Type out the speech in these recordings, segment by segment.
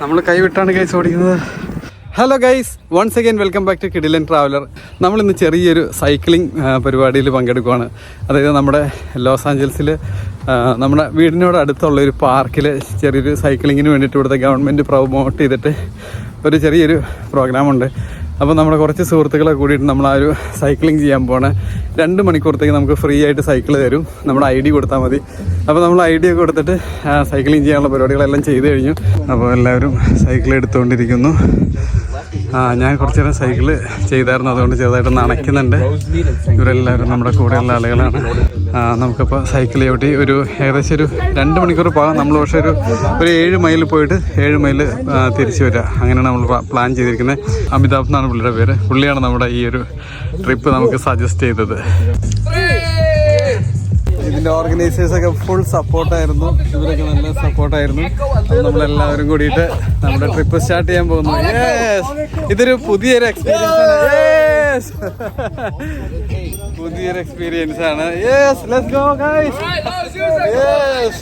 നമ്മൾ കൈവിട്ടാണ് ഗൈസ് ഓടിക്കുന്നത്. Hello guys once again welcome back to Kidilan traveller നമ്മൾ ഇന്ന് ചെറിയൊരു സൈക്ലിംഗ് പരിപാടിയിൽ പങ്കെടുക്കുകയാണ് അതായത് നമ്മുടെ ലോസ് ആഞ്ചൽസിൽ നമ്മുടെ വീടിനോട് അടുത്തുള്ള ഒരു പാർക്കിൽ ചെറിയൊരു സൈക്ലിങ്ങിന് വേണ്ടിയിട്ട് ഇവിടുത്തെ ഗവൺമെന്റ് പ്രൊമോട്ട് ചെയ്തിട്ട് ഒരു ചെറിയൊരു പ്രോഗ്രാമുണ്ട് അപ്പോൾ നമ്മുടെ കുറച്ച് സുഹൃത്തുക്കളെ കൂടിയിട്ട് നമ്മൾ ആ ഒരു സൈക്ലിംഗ് ചെയ്യാൻ പോണേ. രണ്ട് മണിക്കൂറത്തേക്ക് നമുക്ക് ഫ്രീ ആയിട്ട് സൈക്കിൾ തരും. നമ്മുടെ ഐ ഡി കൊടുത്താൽ മതി. അപ്പോൾ നമ്മൾ ഐ ഡി ഒക്കെ കൊടുത്തിട്ട് സൈക്ലിംഗ് ചെയ്യാനുള്ള പരിപാടികളെല്ലാം ചെയ്തു കഴിഞ്ഞു. അപ്പോൾ എല്ലാവരും സൈക്കിൾ എടുത്തുകൊണ്ടിരിക്കുന്നു ആ ഞാൻ കുറച്ച് നേരം സൈക്കിൾ ചെയ്തായിരുന്നു. അതുകൊണ്ട് ചെറുതായിട്ട് നനയ്ക്കുന്നുണ്ട്. ഇവരെല്ലാവരും നമ്മുടെ കൂടെയുള്ള ആളുകളാണ്. നമുക്കിപ്പോൾ സൈക്കിൾ ചവിട്ടി ഒരു ഏകദേശം ഒരു രണ്ട് മണിക്കൂർ പോകാം. നമ്മൾ പക്ഷേ ഒരു ഒരു ഏഴ് മൈൽ പോയിട്ട് ഏഴ് മൈൽ തിരിച്ചു വരിക അങ്ങനെയാണ് നമ്മൾ പ്ലാൻ ചെയ്തിരിക്കുന്നത്. അമിതാഭ് എന്നാണ് പുള്ളിയുടെ പേര്. പുള്ളിയാണ് നമ്മുടെ ഈ ഒരു ട്രിപ്പ് നമുക്ക് സജസ്റ്റ് ചെയ്തത്. ഇതിന്റെ ഓർഗനൈസേഴ്സൊക്കെ ഫുൾ സപ്പോർട്ടായിരുന്നു ഇവരൊക്കെ നല്ല സപ്പോർട്ടായിരുന്നു നമ്മളെല്ലാവരും കൂടിയിട്ട് നമ്മുടെ ട്രിപ്പ് സ്റ്റാർട്ട് ചെയ്യാൻ പോകുന്നു! ഇതൊരു പുതിയൊരു എക്സ്പീരിയൻസ് ആണ്. Yes! പുതിയൊരു എക്സ്പീരിയൻസ് ആണ്. Yes let's go guys yes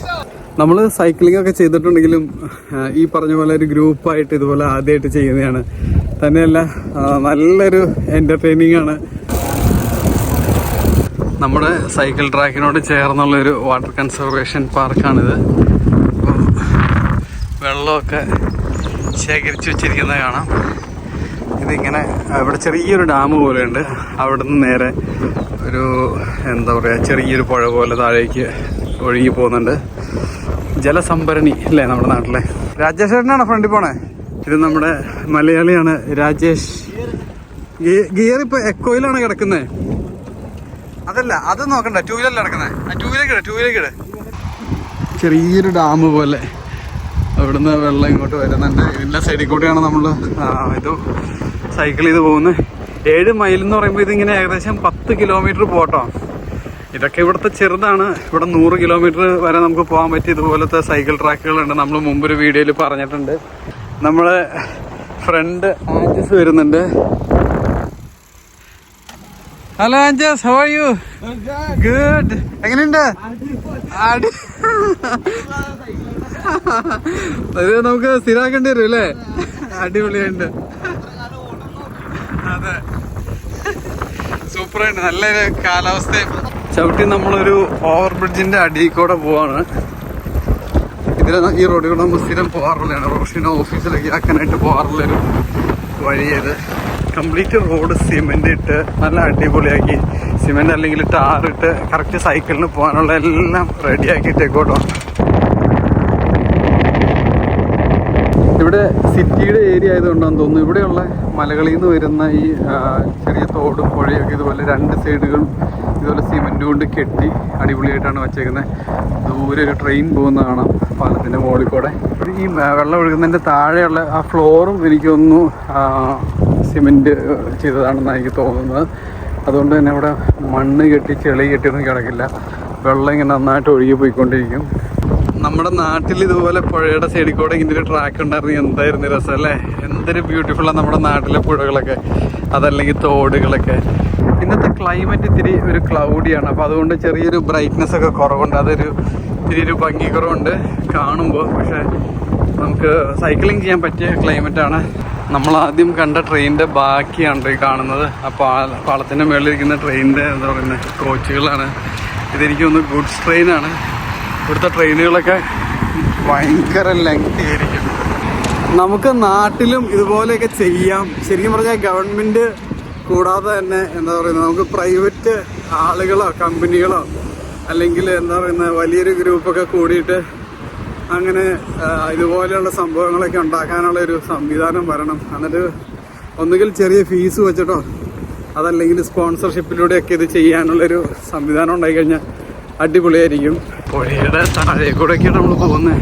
നമ്മൾ സൈക്ലിംഗ് ഒക്കെ ചെയ്തിട്ടുണ്ടെങ്കിലും ഈ പറഞ്ഞ പോലെ ഒരു ഗ്രൂപ്പായിട്ട് ഇതുപോലെ ആദ്യമായിട്ട് ചെയ്യുന്നതാണ്. തന്നെയല്ല നല്ലൊരു എന്റർടൈനിങ് ആണ്. നമ്മുടെ സൈക്കിൾ ട്രാക്കിനോട് ചേർന്നുള്ളൊരു വാട്ടർ കൺസർവേഷൻ പാർക്കാണിത് വെള്ളമൊക്കെ ശേഖരിച്ചു വെച്ചിരിക്കുന്നത് കാണാം. ഇതിങ്ങനെ ഇവിടെ ചെറിയൊരു ഡാം പോലെയുണ്ട്. അവിടെ നിന്ന് നേരെ ഒരു എന്താ പറയുക ചെറിയൊരു പുഴ പോലെ താഴേക്ക് ഒഴുകി പോകുന്നുണ്ട്. ജലസംഭരണി അല്ലേ നമ്മുടെ നാട്ടിലെ? രാജേഷ് ചേട്ടനാണോ ഫ്രണ്ടിൽ പോണേ? ഇത് നമ്മുടെ മലയാളിയാണ് രാജേഷ്. ഗിയർ ഇപ്പൊ എക്കോയിലാണ് കിടക്കുന്നത് അതല്ല അത് നോക്കണ്ട ടൂ വീലറിൽ കിടക്കുന്നത് ടൂ വീലർ ടൂ വീലർ ചെറിയൊരു ഡാം പോലെ അവിടുന്ന് വെള്ളം ഇങ്ങോട്ട് വരുന്നുണ്ട്. ഇതിന്റെ സൈഡിൽ കൂടെയാണ് നമ്മൾ ഇത് സൈക്കിൾ ചെയ്ത് പോകുന്നത് ഏഴ് മൈൽ എന്ന് പറയുമ്പോൾ ഇതിങ്ങനെ ഏകദേശം പത്ത് കിലോമീറ്റർ പോട്ടോ. ഇതൊക്കെ ഇവിടുത്തെ ചെറുതാണ്. ഇവിടെ നൂറ് കിലോമീറ്റർ വരെ നമുക്ക് പോകാൻ പറ്റിയ ഇതുപോലത്തെ സൈക്കിൾ ട്രാക്കുകളുണ്ട് നമ്മൾ മുമ്പൊരു വീഡിയോയിൽ പറഞ്ഞിട്ടുണ്ട്. നമ്മളെ ഫ്രണ്ട് ആഞ്ചസ് വരുന്നുണ്ട്. ഹലോ ആഞ്ചസ് ഹൗ ആർ യു ഗുഡ് എങ്ങനെയുണ്ട്? അത് നമുക്ക് സ്ഥിരാക്കേണ്ടി വരും അല്ലേ? അടിപൊളിയുണ്ട് അതെ സൂപ്പറായിട്ട് നല്ലൊരു കാലാവസ്ഥ ചവിട്ടി നമ്മളൊരു ഓവർ ബ്രിഡ്ജിന്റെ അടിയിൽ കൂടെ പോവാണ്. ഇതിൽ ഈ റോഡിൽ കൂടെ നമ്മൾ സ്ഥിരം പോകാറുള്ളതാണ് റോഷിന് ഓഫീസിലേക്ക് ആക്കാനായിട്ട് പോകാറുള്ളൊരു വഴിയത്. കംപ്ലീറ്റ് റോഡ് സിമെന്റ് ഇട്ട് നല്ല അടിപൊളിയാക്കി. സിമെന്റ് അല്ലെങ്കിൽ ടാർ ഇട്ട് കറക്റ്റ് സൈക്കിളിന് പോകാനുള്ള എല്ലാം റെഡിയാക്കിയിട്ടേക്കോട്ടോ. ഇവിടെ സിറ്റിയുടെ ഏരിയ ആയതുകൊണ്ടാണെന്ന് തോന്നുന്നു. ഇവിടെയുള്ള മലകളിൽ നിന്ന് വരുന്ന ഈ ചെറിയ തോടും പുഴയൊക്കെ ഇതുപോലെ രണ്ട് സൈഡുകളും ഇതുപോലെ സിമെന്റ് കൊണ്ട് കെട്ടി അടിപൊളിയായിട്ടാണ് വച്ചേക്കുന്നത്. ദൂരെ ഒരു ട്രെയിൻ പോകുന്ന കാണാം പാലത്തിന്റെ മുകളിൽ കൂടെ. ഈ വെള്ളം ഒഴുകുന്നതിന്റെ താഴെയുള്ള ആ ഫ്ലോറും എനിക്കൊന്നു സിമെന്റ് ചെയ്തതാണെന്നാണ് എനിക്ക് തോന്നുന്നത്. അതുകൊണ്ട് തന്നെ അവിടെ മണ്ണ് കെട്ടി ചെളി കെട്ടിയൊന്നും കിടക്കില്ല. വെള്ളം ഇങ്ങനെ നന്നായിട്ട് ഒഴുകി പോയിക്കൊണ്ടിരിക്കും. നമ്മുടെ നാട്ടിൽ ഇതുപോലെ പുഴയുടെ സൈഡിൽ കൂടെ ഇങ്ങനെ ഒരു ട്രാക്ക് ഉണ്ടായിരുന്നു. എന്തായിരുന്നു രസം അല്ലേ? എന്തൊരു ബ്യൂട്ടിഫുള്ളാണ് നമ്മുടെ നാട്ടിലെ പുഴകളൊക്കെ അതല്ലെങ്കിൽ തോടുകളൊക്കെ. ഇന്നത്തെ ക്ലൈമറ്റ് ഇത്തിരി ഒരു ക്ലൗഡിയാണ് അപ്പോൾ അതുകൊണ്ട് ചെറിയൊരു ബ്രൈറ്റ്നെസ് ഒക്കെ കുറവുണ്ട്. അതൊരു ഇത്തിരി ഒരു ഭംഗി കുറവുണ്ട് കാണുമ്പോൾ. പക്ഷേ നമുക്ക് സൈക്ലിംഗ് ചെയ്യാൻ പറ്റിയ ക്ലൈമറ്റാണ് നമ്മൾ ആദ്യം കണ്ട ട്രെയിനിന്റെ ബാക്കിയാണ് ഈ കാണുന്നത്. ആ പാളത്തിന്റെ മുകളിലിരിക്കുന്ന ട്രെയിനിന്റെ എന്താ പറയുന്നത് കോച്ചുകളാണ് ഇതെനിക്ക് തോന്നുന്നു ഗുഡ്സ് ട്രെയിനാണ് ഇവിടുത്തെ ട്രെയിനുകളൊക്കെ ഭയങ്കര ലെങ്തി ആയിരിക്കും. നമുക്ക് നാട്ടിലും ഇതുപോലെയൊക്കെ ചെയ്യാം. ശരിക്കും പറഞ്ഞാൽ ഗവൺമെന്റ് കൂടാതെ തന്നെ എന്താ പറയുന്നത് നമുക്ക് പ്രൈവറ്റ് ആളുകളോ കമ്പനികളോ അല്ലെങ്കിൽ എന്താ പറയുന്നത് വലിയൊരു ഗ്രൂപ്പൊക്കെ കൂടിയിട്ട് അങ്ങനെ ഇതുപോലെയുള്ള സംഭവങ്ങളൊക്കെ ഉണ്ടാക്കാനുള്ള ഒരു സംവിധാനം വരണം. എന്നിട്ട് ഒന്നുകിൽ ചെറിയ ഫീസ് വെച്ചിട്ടോ അതല്ലെങ്കിൽ സ്പോൺസർഷിപ്പിലൂടെയൊക്കെ ഇത് ചെയ്യാനുള്ളൊരു സംവിധാനം ഉണ്ടായി കഴിഞ്ഞാൽ അടിപൊളിയായിരിക്കും. പുഴയുടെ താഴെ കൂടെയൊക്കെയാണ് നമ്മൾ പോകുന്നത്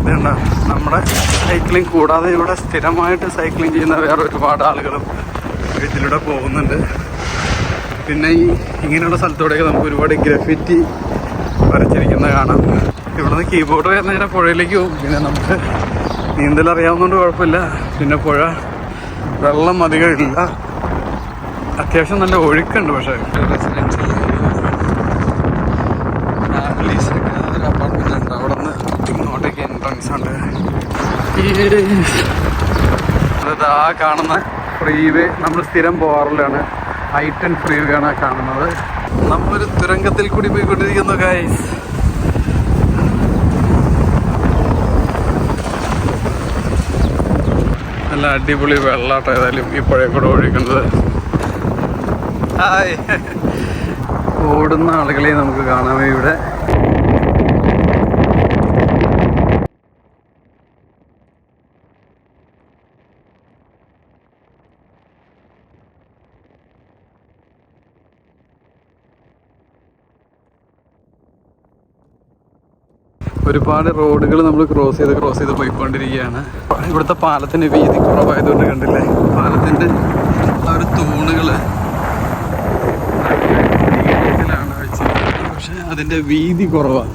ഇതുണ്ട്? നമ്മുടെ സൈക്ലിംഗ് കൂടാതെ ഇവിടെ സ്ഥിരമായിട്ട് സൈക്ലിംഗ് ചെയ്യുന്ന വേറെ ഒരുപാട് ആളുകളും ഇതിലൂടെ പോകുന്നുണ്ട്. പിന്നെ ഈ ഇങ്ങനെയുള്ള സ്ഥലത്തൂടെയൊക്കെ നമുക്ക് ഒരുപാട് ഗ്രഫിറ്റി വരച്ചിരിക്കുന്ന കാണാം. ഇവിടുന്ന് കീബോർഡ് വരുന്ന നേരെ പുഴയിലേക്ക് പോകും. പിന്നെ നമുക്ക് നീന്തൽ അറിയാവുന്നതുകൊണ്ട് കുഴപ്പമില്ല. പിന്നെ പുഴ വെള്ളം അധികം ഇല്ല. അത്യാവശ്യം നല്ല ഒഴുക്കുണ്ട് പക്ഷേ റെസിഡൻഷ്യൽ ഫാമിലീസ് ഒക്കെ അപ്പാർട്ട്മെന്റ് ഉണ്ട് അവിടെ അതാ കാണുന്ന ഫ്രീവേ നമ്മൾ സ്ഥിരം പോകാറില്ലാണ് ടെൻ ഫ്രീവേ ആണ് ആ കാണുന്നത്. നമ്മളൊരു തുരങ്കത്തിൽ കൂടി പോയിക്കൊണ്ടിരിക്കുന്നു ഗൈസ് നല്ല അടിപൊളി വെള്ളാട്ടം ഏതായാലും ഈ പുഴ കൂടെ ഒഴിക്കുന്നത് ഓടുന്ന ആളുകളെ നമുക്ക് കാണാമേ ഇവിടെ. ഒരുപാട് റോഡുകൾ നമ്മൾ ക്രോസ് ചെയ്ത് ക്രോസ് ചെയ്ത് പോയിക്കൊണ്ടിരിക്കുകയാണ്. ഇവിടുത്തെ പാലത്തിന്റെ വീതി കുറവായതുകൊണ്ട് കണ്ടില്ലേ? പാലത്തിന്റെ ആ ഒരു തൂണുകൾ പക്ഷെ അതിന്റെ വീതി കുറവാണ്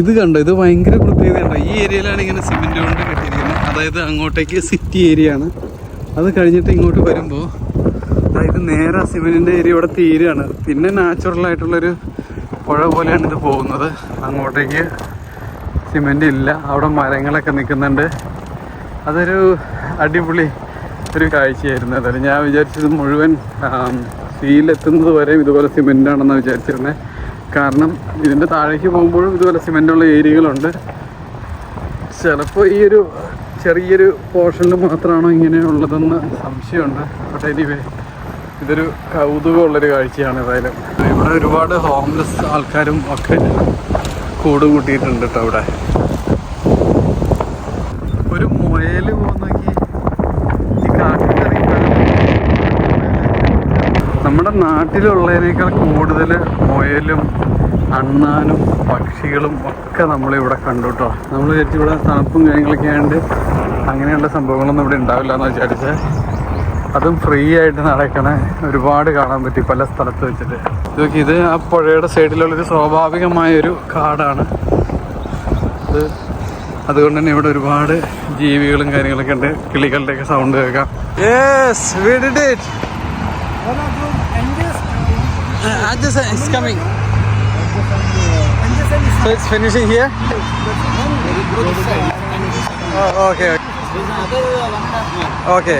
ഇത് കണ്ടോ? ഇത് ഭയങ്കര പ്രത്യേകതയുണ്ടോ ഈ ഏരിയയിലാണ് ഇങ്ങനെ സിമെന്റ് കൊണ്ട് കെട്ടിയിരിക്കുന്നത്. അതായത് അങ്ങോട്ടേക്ക് സിറ്റി ഏരിയ ആണ്. അത് കഴിഞ്ഞിട്ട് ഇങ്ങോട്ട് വരുമ്പോൾ നേരെ സിമെന്റിന്റെ ഏരിയ ഇവിടെ തീരാണ്. പിന്നെ നാച്ചുറൽ ആയിട്ടുള്ളൊരു പുഴ പോലെയാണ് ഇത് പോകുന്നത്. അങ്ങോട്ടേക്ക് സിമെന്റ് ഇല്ല. അവിടെ മരങ്ങളൊക്കെ നിൽക്കുന്നുണ്ട് അതൊരു അടിപൊളി ഒരു കാഴ്ചയായിരുന്നു അതായത് ഞാൻ വിചാരിച്ചത് മുഴുവൻ സീലെത്തുന്നത് വരെയും ഇതുപോലെ സിമെന്റ് ആണെന്നാണ് വിചാരിച്ചിരുന്നത് കാരണം ഇതിന്റെ താഴേക്ക് പോകുമ്പോഴും ഇതുപോലെ സിമെന്റുള്ള ഏരിയകളുണ്ട്. ചിലപ്പോൾ ഈ ഒരു ചെറിയൊരു പോർഷനിൽ മാത്രമാണോ ഇങ്ങനെയുള്ളതെന്ന് സംശയമുണ്ട്. ബട്ട് എനിവേ ഇതൊരു കൗതുകമുള്ളൊരു കാഴ്ചയാണ് ഏതായാലും. ഇവിടെ ഒരുപാട് ഹോംലെസ് ആൾക്കാരും ഒക്കെ കൂട് കൂട്ടിയിട്ടുണ്ട് കേട്ടോ അവിടെ ഒരു മുയൽ പോകുന്നെങ്കിൽ ഈ കാട്ടിലിറങ്ങി നമ്മുടെ നാട്ടിലുള്ളതിനേക്കാൾ കൂടുതൽ മുയലും അണ്ണാനും പക്ഷികളും ഒക്കെ നമ്മളിവിടെ കണ്ടു കേട്ടോ നമ്മൾ വിചാരിച്ചു ഇവിടെ തണുപ്പും കാര്യങ്ങളൊക്കെ ആയതുകൊണ്ട് അങ്ങനെയുള്ള സംഭവങ്ങളൊന്നും ഇവിടെ ഉണ്ടാവില്ല എന്ന് വിചാരിച്ചാൽ അതും ഫ്രീ ആയിട്ട് നടക്കണ ഒരുപാട് കാണാൻ പറ്റി പല സ്ഥലത്ത് വെച്ചിട്ട്. നോക്കി ഇത് ആ പുഴയുടെ സൈഡിലുള്ളൊരു സ്വാഭാവികമായൊരു കാടാണ്. അത് അതുകൊണ്ട് തന്നെ ഇവിടെ ഒരുപാട് ജീവികളും കാര്യങ്ങളൊക്കെ ഉണ്ട്. കിളികളുടെ ഒക്കെ സൗണ്ട് കേൾക്കാം. Yes we did it One of them, Angus. Angus is coming. So it's finishing here? Oh, okay okay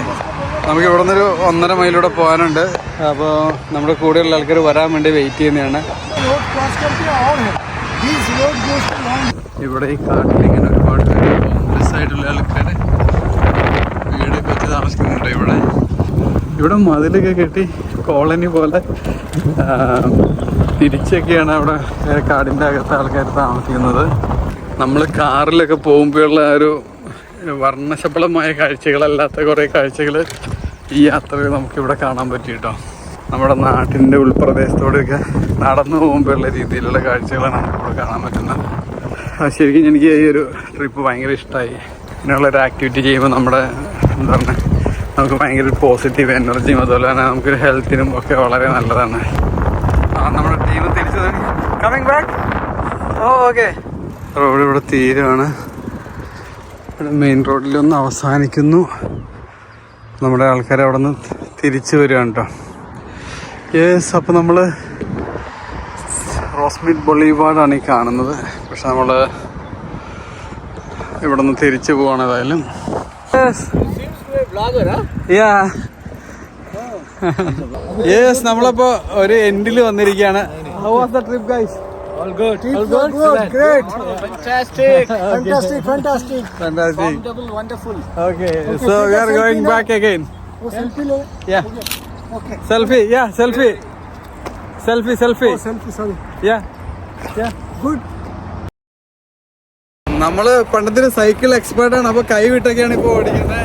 നമുക്ക് ഇവിടെ നിന്നൊരു ഒന്നര മൈലൂടെ പോകാനുണ്ട്. അപ്പോൾ നമ്മുടെ കൂടെയുള്ള ആൾക്കാർ വരാൻ വേണ്ടി വെയിറ്റ് ചെയ്യുന്നതാണ്. ഇവിടെ ഈ കാട്ടിലിങ്ങനെ ഒരുപാട് പേര് ആയിട്ടുള്ള ആൾക്കാർ വീട് വെച്ച് താമസിക്കുന്നുണ്ട് ഇവിടെ. ഇവിടെ മതിലൊക്കെ കെട്ടി കോളനി പോലെ തിരിച്ചൊക്കെയാണ് അവിടെ കാടിന്റെ അകത്ത് ആൾക്കാർ താമസിക്കുന്നത്. നമ്മൾ കാറിലൊക്കെ പോകുമ്പോഴുള്ള ഒരു വർണശബളമായ കാഴ്ചകളല്ലാത്ത കുറേ കാഴ്ചകൾ ഈ യാത്രകൾ നമുക്കിവിടെ കാണാൻ പറ്റി കേട്ടോ നമ്മുടെ നാട്ടിന്റെ ഉൾപ്രദേശത്തോടെയൊക്കെ നടന്നു പോകുമ്പോഴുള്ള രീതിയിലുള്ള കാഴ്ചകളാണ് നമുക്കിവിടെ കാണാൻ പറ്റുന്നത്. ശരിക്കും എനിക്ക് ഈ ഒരു ട്രിപ്പ് ഭയങ്കര ഇഷ്ടമായി ഇങ്ങനെയുള്ള ഒരു ആക്ടിവിറ്റി ചെയ്യുമ്പോൾ നമ്മുടെ എന്താ പറയുക നമുക്ക് ഭയങ്കര പോസിറ്റീവ് എനർജിയും അതുപോലെ തന്നെ നമുക്കൊരു ഹെൽത്തിനും ഒക്കെ വളരെ നല്ലതാണ്. നമ്മുടെ ടീം തിരിച്ചു കമ്മിങ് ബാക്ക് ഓക്കെ റോഡ് ഇവിടെ തീരുവാണ് ഇവിടെ മെയിൻ റോഡിലൊന്ന് അവസാനിക്കുന്നു. നമ്മുടെ ആൾക്കാർ അവിടെ നിന്ന് തിരിച്ചു വരികയാണ് കേട്ടോ യെസ് അപ്പോൾ നമ്മൾ റോസ്മിറ്റ് ബൊളിവാർഡാണ് ഈ കാണുന്നത്. പക്ഷെ നമ്മൾ ഇവിടെ നിന്ന് തിരിച്ചു പോവാണ് ഏതായാലും. യെസ് നമ്മളപ്പോ ഒരു എൻഡിൽ വന്നിരിക്കുകയാണ്. How was the trip guys All good. All good. good. Great. Fantastic. Fantastic. Fantastic. Fantastic. Wonderful. Wonderful. Okay, Okay, so so we are going now. back again. Oh, selfie le. Yeah. Okay. Selfie, yeah, selfie. Selfie, selfie. Oh, selfie. Sorry. Yeah. Yeah. Good. നമ്മൾ പണ്ടത്തിന് cycle expert ആണ് അപ്പൊ കൈ വിട്ടൊക്കെയാണ് ഇപ്പൊ ഓടിക്കുന്നത്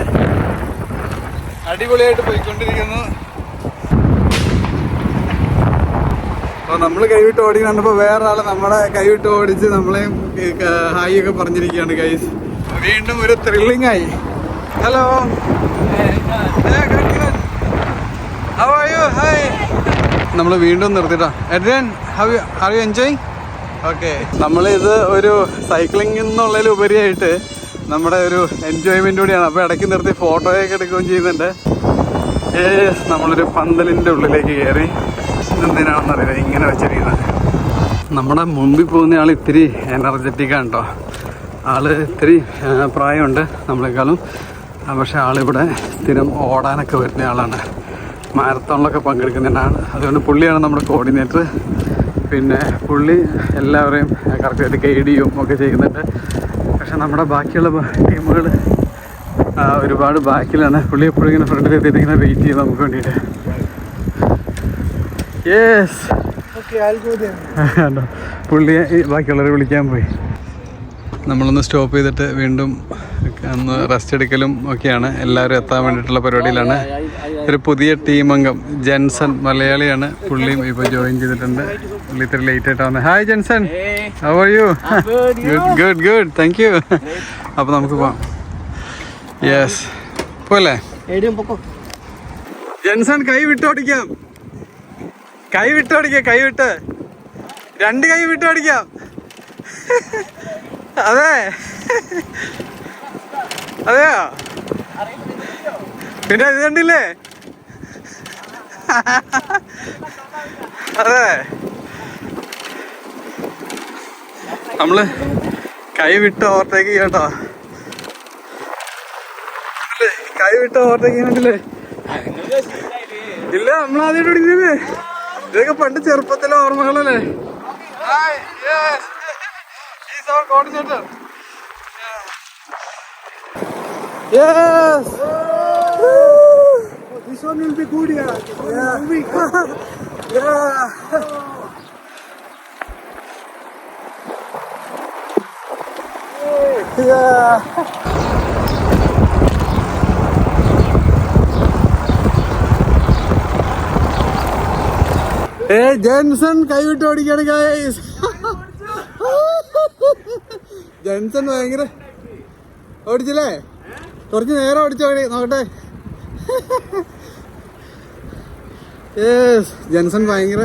അടിപൊളിയായിട്ട് പോയിക്കൊണ്ടിരിക്കുന്നു അപ്പൊ നമ്മൾ കൈവിട്ട് ഓടിക്കണ്ടപ്പോ വേറെ ആൾ നമ്മളെ കൈവിട്ട് ഓടിച്ച് നമ്മളെയും ഹായ് ഒക്കെ പറഞ്ഞിരിക്കുകയാണ് ഗൈസ് വീണ്ടും ഒരു ത്രില്ലിംഗ് ആയി. ഹലോ നമ്മൾ വീണ്ടും നിർത്തിട്ടാ. Adrian how are you enjoying okay നമ്മളിത് ഒരു സൈക്ലിംഗ് എന്നുള്ളതിൽ ഉപരിയായിട്ട് നമ്മുടെ ഒരു എൻജോയ്മെന്റ് കൂടിയാണ്. അപ്പോൾ ഇടയ്ക്ക് നിർത്തി ഫോട്ടോയൊക്കെ എടുക്കുകയും ചെയ്യുന്നുണ്ട്. നമ്മളൊരു പന്തലിന്റെ ഉള്ളിലേക്ക് കയറി എന്തിനാണെന്നറിയില്ല ഇങ്ങനെ വെച്ചിരിക്കുന്നത് നമ്മുടെ മുമ്പിൽ പോകുന്ന ആൾ ഇത്തിരി എനർജറ്റിക് ആണ് കേട്ടോ ആൾ ഇത്തിരി പ്രായമുണ്ട് നമ്മളെക്കാളും. പക്ഷെ ആളിവിടെ സ്ഥിരം ഓടാനൊക്കെ വരുന്ന ആളാണ് മാരത്തോണിലൊക്കെ പങ്കെടുക്കുന്നതാണ് അതുകൊണ്ട് പുള്ളിയാണ് നമ്മുടെ കോർഡിനേറ്റർ പിന്നെ പുള്ളി എല്ലാവരെയും കറക്റ്റായിട്ട് ഗൈഡ് ചെയ്യും ഒക്കെ ചെയ്യുന്നുണ്ട്. പക്ഷെ നമ്മുടെ ബാക്കിയുള്ള ടീമുകൾ ഒരുപാട് ബാക്കിലാണ്. പുള്ളി എപ്പോഴും ഇങ്ങനെ ഫ്രണ്ടിൽ എത്തിയിട്ട് ഇങ്ങനെ വെയിറ്റ് ചെയ്യും നമുക്ക് വേണ്ടിയിട്ട്. യെസ് പുള്ളി ബാക്കിയുള്ളവരെ വിളിക്കാൻ പോയി. നമ്മളൊന്ന് സ്റ്റോപ്പ് ചെയ്തിട്ട് വീണ്ടും ഒന്ന് റെസ്റ്റ് എടുക്കലും ഒക്കെയാണ്. എല്ലാവരും എത്താൻ വേണ്ടിയിട്ടുള്ള പരിപാടിയിലാണ്. ഒരു പുതിയ ടീം അംഗം ജെൻസൺ മലയാളിയാണ്. പുള്ളിയും ഇപ്പോൾ ജോയിൻ ചെയ്തിട്ടുണ്ട്. പുള്ളി ഇത്ര ലേറ്റ് ആയിട്ടാണ്. Hi Jenson. How are you good good good thank you അപ്പോൾ നമുക്ക് പോവാം. യെസ് പോലെ ജെൻസൺ കൈ വിട്ടോടിക്കാം. കൈ വിട്ടോടിക്കാം കൈ വിട്ട് രണ്ട് കൈ വിട്ട് പഠിക്കാം. അതെ. അതെയോ? പിന്നെ ഇത് കണ്ടില്ലേ? അതെ. നമ്മൾ കൈ വിട്ട് ഓവർടേക്ക് ചെയ്യട്ടോ? കൈ വിട്ട് ഓവർടേക്ക് ചെയ്യണ്ടില്ലേ ഇല്ല നമ്മളാദ്യമായിട്ട് പിടിക്കുന്നല്ലേ ഇതൊക്കെ പണ്ട് ചെറുപ്പത്തിലെ ഓർമ്മകളല്ലേ Hi, yes. He's our coordinator. Yes. This one will be good, yeah. This one yeah. moving. Yeah. Yeah. ഏ ജെൻസൺ കൈവിട്ട് ഓടിക്കാണ് ഗൈസ് ജെൻസൺ ഭയങ്കര ഓടിച്ചില്ലേ? കുറച്ച് നേരം ഓടിച്ചോ നോക്കട്ടെ. ഏസ് ജെൻസൺ ഭയങ്കര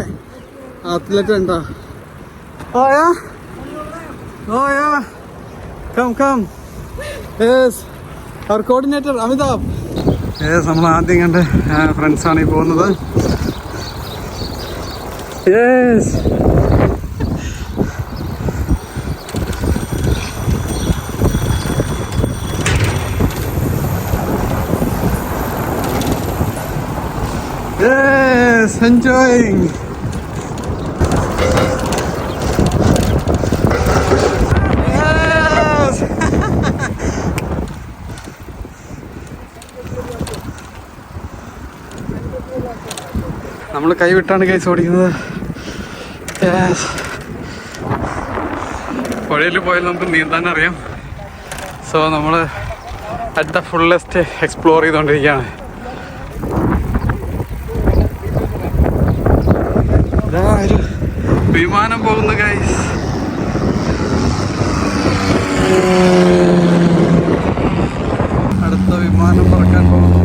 അത്ലറ്റ് ഉണ്ടോ? ഓയാ? ഓയാ? Come come as our coordinator Amitabh as നമ്മൾ ആദ്യം കണ്ട് ഫ്രണ്ട്സാണ് ഈ പോകുന്നത്. Yes Yes, enjoying. നമ്മൾ കൈവിട്ടാണ് കൈസ് ഓടിക്കുന്നത്. പുഴയിൽ പോയാൽ നമുക്ക് നീന്താൻ അറിയാം. സോ നമ്മൾ അറ്റ് ദ ഫുള്ളസ്റ്റ് എക്സ്പ്ലോർ ചെയ്തുകൊണ്ടിരിക്കുകയാണ് ഒരു വിമാനം പോകുന്നു ഗൈസ് അടുത്ത വിമാനം പറക്കാൻ പോകുന്നു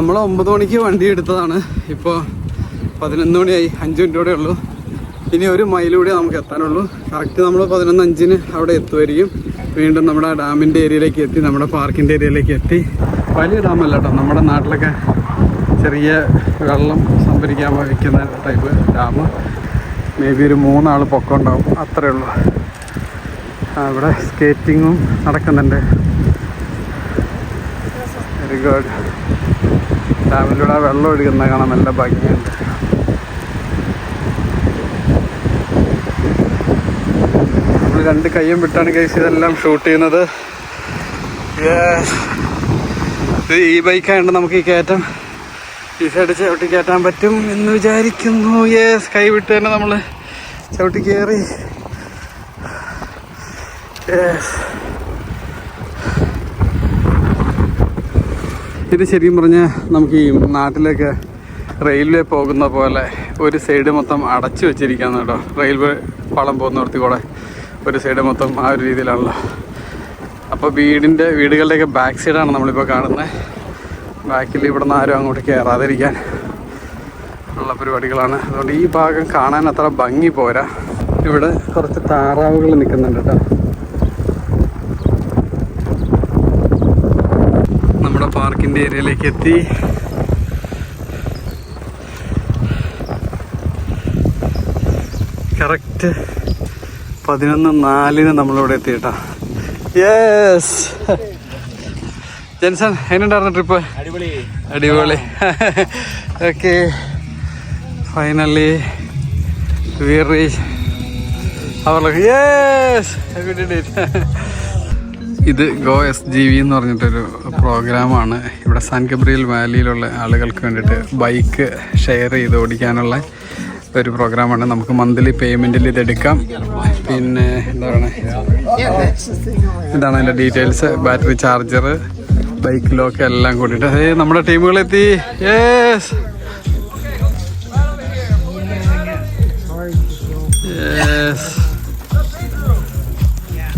നമ്മൾ ഒമ്പത് മണിക്ക് വണ്ടി എടുത്തതാണ്. ഇപ്പോൾ പതിനൊന്ന് മണിയായി. അഞ്ച് മിനിറ്റോടെ ഉള്ളൂ. ഇനി ഒരു മൈലൂടെ നമുക്ക് എത്താനുള്ളൂ. കറക്റ്റ് നമ്മൾ പതിനൊന്ന് അഞ്ചിന് അവിടെ എത്തുമായിരിക്കും വീണ്ടും നമ്മുടെ ഡാമിന്റെ ഏരിയയിലേക്ക് എത്തി നമ്മുടെ പാർക്കിന്റെ ഏരിയയിലേക്ക് എത്തി. വലിയ ഡാമല്ല കേട്ടോ. നമ്മുടെ നാട്ടിലൊക്കെ ചെറിയ വെള്ളം സംഭരിക്കാൻ വയ്ക്കുന്ന ടൈപ്പ് ഡാം. മേ ബി ഒരു മൂന്നാൾ പൊക്കം ഉണ്ടാവും അത്രയേ ഉള്ളൂ ഇവിടെ സ്കേറ്റിങ്ങും നടക്കുന്നുണ്ട്. വെരി ഗുഡ് ഡാമിലൂടെ വെള്ളം ഒഴുകുന്ന കാണാൻ നല്ല ഭംഗിയുണ്ട്. നമ്മൾ രണ്ട് കയ്യും വിട്ടാണ് കേസ് ഇതെല്ലാം ഷൂട്ട് ചെയ്യുന്നത്. ഈ ബൈക്കായതുകൊണ്ട് നമുക്ക് ഈ കയറ്റം ഈ സൈഡ് ചവിട്ടി കയറ്റാൻ പറ്റും എന്ന് വിചാരിക്കുന്നു. യേസ് കൈ വിട്ട് തന്നെ നമ്മൾ ചവിട്ടി കയറി. യെസ് ഇത് ശരിക്കും പറഞ്ഞാൽ നമുക്ക് ഈ നാട്ടിലൊക്കെ റെയിൽവേ പോകുന്ന പോലെ ഒരു സൈഡ് മൊത്തം അടച്ചു വെച്ചിരിക്കുകയാണ് കേട്ടോ. റെയിൽവേ പാളം പോകുന്നിടത്ത് കൂടെ ഒരു സൈഡ് മൊത്തം ആ ഒരു രീതിയിലാണല്ലോ. അപ്പോൾ വീടിന്റെ വീടുകളുടെയൊക്കെ ബാക്ക് സൈഡാണ് നമ്മളിപ്പോൾ കാണുന്നത് ബാക്കിൽ ഇവിടെ നിന്ന് ആരും അങ്ങോട്ട് കയറാതിരിക്കാൻ ഉള്ള പരിപാടികളാണ്. അതുകൊണ്ട് ഈ ഭാഗം കാണാൻ അത്ര ഭംഗി പോരാ. ഇവിടെ കുറച്ച് താറാവുകൾ നിൽക്കുന്നുണ്ട് കേട്ടോ. പാർക്കിന്റെ ഏരിയയിലേക്ക് എത്തി. കറക്റ്റ് പതിനൊന്ന് നാലിന് നമ്മളിവിടെ എത്തിയിട്ടാ. യെസ് ജെൻസൺ എങ്ങനെയുണ്ടായിരുന്നു ട്രിപ്പ് അടിപൊളി. Okay finally we reach our yes ഇത് ഗോ എസ് ജി വി എന്ന് പറഞ്ഞിട്ടൊരു പ്രോഗ്രാമാണ്. ഇവിടെ സാൻ ഗബ്രിയൽ വാലിയിലുള്ള ആളുകൾക്ക് വേണ്ടിയിട്ട് ബൈക്ക് ഷെയർ ചെയ്ത് ഓടിക്കാനുള്ള ഒരു പ്രോഗ്രാമാണ്. നമുക്ക് മന്ത്ലി പേയ്മെന്റിൽ ഇതെടുക്കാം പിന്നെ എന്താ പറയുക ഇതാണ് അതിന്റെ details. Battery charger bike lock എല്ലാം കൂടിയിട്ട്. അതേ നമ്മുടെ ടീമുകളെത്തി. Yes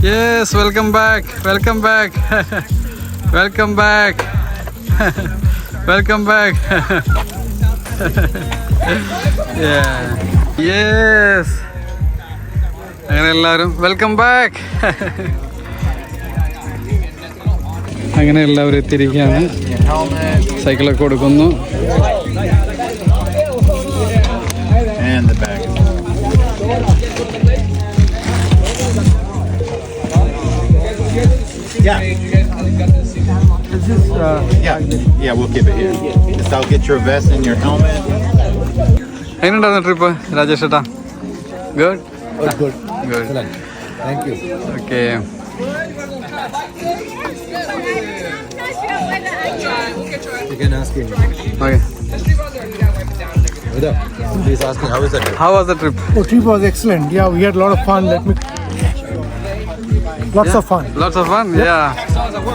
yes welcome back welcome back welcome back welcome back yes അങ്ങനെ എല്ലാവരും വെൽക്കം ബാക്ക് അങ്ങനെ എല്ലാവരും എത്തിയിരിക്കുകയാണ്. സൈക്കിളൊക്കെ കൊടുക്കുന്നു. Yeah. yeah, yeah, we'll keep it here. Just I'll get your vest and your helmet. എങ്ങനെയുണ്ടായിരുന്നു ട്രിപ്പ് രാജേഷ് ഏട്ടാ good Good. Good Thank you. Okay You can ask him. Okay Please ask him how is it? How was the trip Oh, trip was excellent. Yeah, we had a lot of fun. Let me. Lots yeah. of fun. Lots of fun, yeah.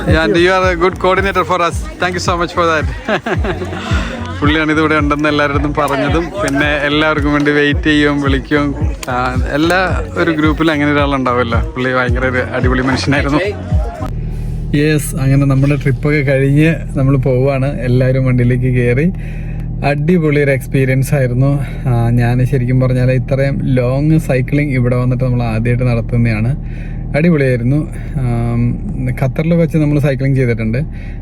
Yeah, and you you are a good coordinator for us. Thank you so much for that. പുള്ളിയാണ് ഇതിവിടെ ഉണ്ടെന്ന് എല്ലാവരുടെ പറഞ്ഞതും പിന്നെ എല്ലാവർക്കും വേണ്ടി wait ചെയ്യും വിളിക്കും എല്ലാ ഒരു ഗ്രൂപ്പിലും അങ്ങനെ ഒരാളുണ്ടാവുമല്ലോ പുള്ളി ഭയങ്കര ഒരു അടിപൊളി മനുഷ്യനായിരുന്നു യെസ് അങ്ങനെ നമ്മുടെ ട്രിപ്പൊക്കെ കഴിഞ്ഞ് നമ്മൾ പോവുകയാണ് എല്ലാവരും വണ്ടിയിലേക്ക് കയറി അടിപൊളി ഒരു എക്സ്പീരിയൻസ് ആയിരുന്നു ഞാൻ ശരിക്കും പറഞ്ഞാൽ ഇത്രയും ലോങ് സൈക്ലിംഗ് ഇവിടെ വന്നിട്ട് നമ്മൾ ആദ്യമായിട്ട് നടത്തുന്നതാണ് അടിപൊളിയായിരുന്നു. ഖത്തറിൽ വെച്ച് നമ്മൾ സൈക്ലിംഗ് ചെയ്തിട്ടുണ്ട്.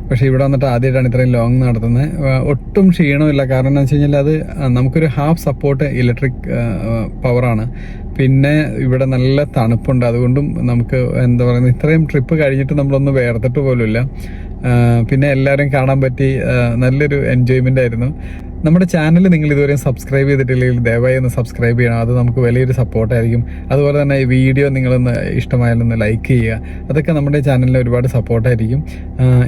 പക്ഷേ ഇവിടെ വന്നിട്ട് ആദ്യമായിട്ടാണ് ഇത്രയും ലോങ് നടത്തുന്നത്. ഒട്ടും ക്ഷീണമില്ല. കാരണം എന്താ വെച്ച് കഴിഞ്ഞാൽ അത് നമുക്കൊരു ഹാഫ് സപ്പോർട്ട് ഇലക്ട്രിക് പവറാണ് പിന്നെ ഇവിടെ നല്ല തണുപ്പുണ്ട്. അതുകൊണ്ടും നമുക്ക് എന്താ പറയുന്നത് ഇത്രയും ട്രിപ്പ് കഴിഞ്ഞിട്ട് നമ്മളൊന്ന് വേർത്തിട്ട് പോലുമില്ല. പിന്നെ എല്ലാവരും കാണാൻ പറ്റി. നല്ലൊരു എൻജോയ്മെന്റ് ആയിരുന്നു. നമ്മുടെ ചാനൽ നിങ്ങൾ ഇതുവരെയും സബ്സ്ക്രൈബ് ചെയ്തിട്ടില്ലെങ്കിൽ ദയവായി ഒന്ന് സബ്സ്ക്രൈബ് ചെയ്യണം. അത് നമുക്ക് വലിയൊരു സപ്പോർട്ടായിരിക്കും അതുപോലെ തന്നെ ഈ വീഡിയോ നിങ്ങളൊന്ന് ഇഷ്ടമായാലൊന്ന് ലൈക്ക് ചെയ്യുക. അതൊക്കെ നമ്മുടെ ചാനലിന് ഒരുപാട് സപ്പോർട്ടായിരിക്കും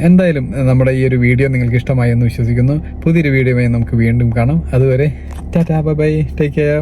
എന്തായാലും നമ്മുടെ ഈ ഒരു വീഡിയോ നിങ്ങൾക്ക് ഇഷ്ടമായി എന്ന് വിശ്വസിക്കുന്നു. പുതിയൊരു വീഡിയോയുമായി നമുക്ക് വീണ്ടും കാണാം. അതുവരെ tata bye bye take care